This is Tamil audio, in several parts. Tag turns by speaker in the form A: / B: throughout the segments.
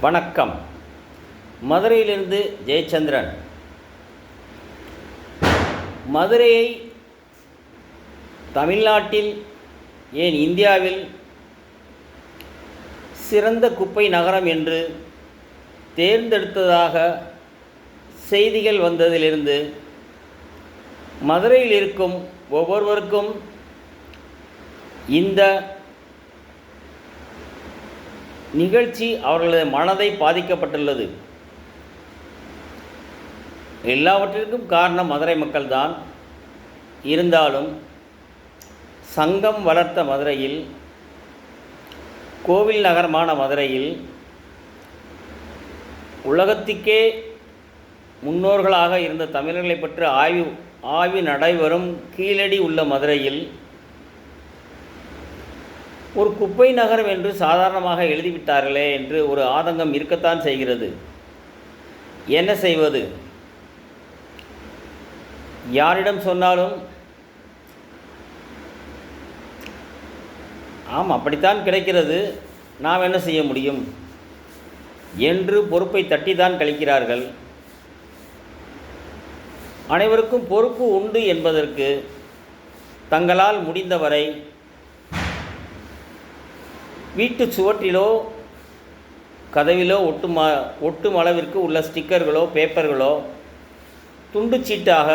A: வணக்கம். மதுரையிலிருந்து ஜெயச்சந்திரன். மதுரையை தமிழ்நாட்டில் ஏன் இந்தியாவில் சிறந்த குப்பை நகரம் என்று தேர்ந்தெடுத்ததாக செய்திகள் வந்ததிலிருந்து மதுரையில் இருக்கும் ஒவ்வொருவருக்கும் இந்த நிகழ்ச்சி அவர்களது மனதை பாதிக்கப்பட்டுள்ளது. எல்லாவற்றிற்கும் காரணம் மதுரை மக்கள்தான். இருந்தாலும் சங்கம் வளர்த்த மதுரையில் கோவில் நகரமான மதுரையில் உலகத்துக்கே முன்னோர்களாக இருந்த தமிழர்களை பற்றி ஆய்வு ஆய்வு நடைபெறும் கீழடி உள்ள மதுரையில் ஒரு குப்பை நகரம் என்று சாதாரணமாக எழுதிவிட்டார்களே என்று ஒரு ஆதங்கம் இருக்கத்தான் செய்கிறது. என்ன செய்வது? யாரிடம் சொன்னாலும் ஆம் அப்படித்தான் கிடைக்கிறது. நாம் என்ன செய்ய முடியும்? என்று பொறுப்பை தட்டித்தான் கழிக்கிறார்கள். அனைவருக்கும் பொறுப்பு உண்டு என்பதற்கு தங்களால் முடிந்தவரை வீட்டு சுவற்றிலோ கதவிலோ ஒட்டும் ஒட்டும் அளவிற்கு உள்ள ஸ்டிக்கர்களோ பேப்பர்களோ துண்டுச்சீட்டாக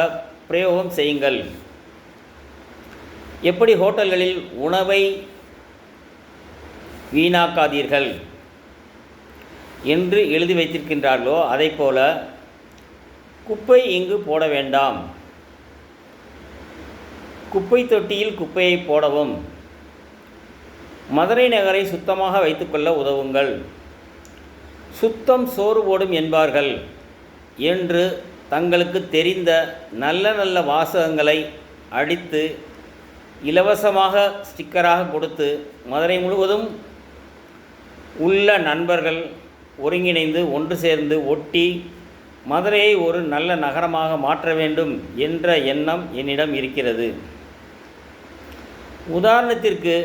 A: பிரயோகம் செய்யுங்கள். எப்படி ஹோட்டல்களில் உணவை வீணாக்காதீர்கள்? என்று எழுதி வைத்திருக்கின்றார்களோ அதை போல குப்பை இங்கு போட வேண்டாம். குப்பை தொட்டியில் குப்பையை போடவும். மதுரை நகரை சுத்தமாக வைத்துக்கொள்ள உதவுங்கள். சுத்தம் சோறு போடும் என்பார்கள் என்று தங்களுக்கு தெரிந்த நல்ல நல்ல வாசகங்களை அடித்து இலவசமாக ஸ்டிக்கராக கொடுத்து மதுரை முழுவதும் உள்ள நண்பர்கள் ஒருங்கிணைந்து ஒன்று சேர்ந்து ஒட்டி மதுரையை ஒரு நல்ல நகரமாக மாற்ற வேண்டும் என்ற எண்ணம் என்னிடம் இருக்கிறது. உதாரணத்திற்கு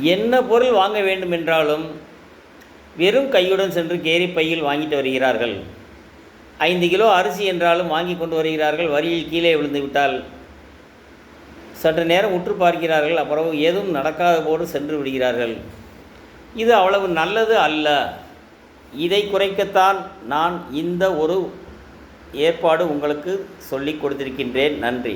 A: என்ன பொருள் வாங்க வேண்டும் என்றாலும் வெறும் கையுடன் சென்று கேரி பையில் வாங்கிட்டு வருகிறார்கள். ஐந்து கிலோ அரிசி என்றாலும் வாங்கி கொண்டு வருகிறார்கள். வரியில் கீழே விழுந்து விட்டால் சற்று நேரம் உற்று பார்க்கிறார்கள். அப்புறம் எதுவும் நடக்காத போது சென்று விடுகிறார்கள். இது அவ்வளவு நல்லது அல்ல. இதை குறைக்கத்தான் நான் இந்த ஒரு ஏற்பாடு உங்களுக்கு சொல்லிக் கொடுத்திருக்கின்றேன். நன்றி.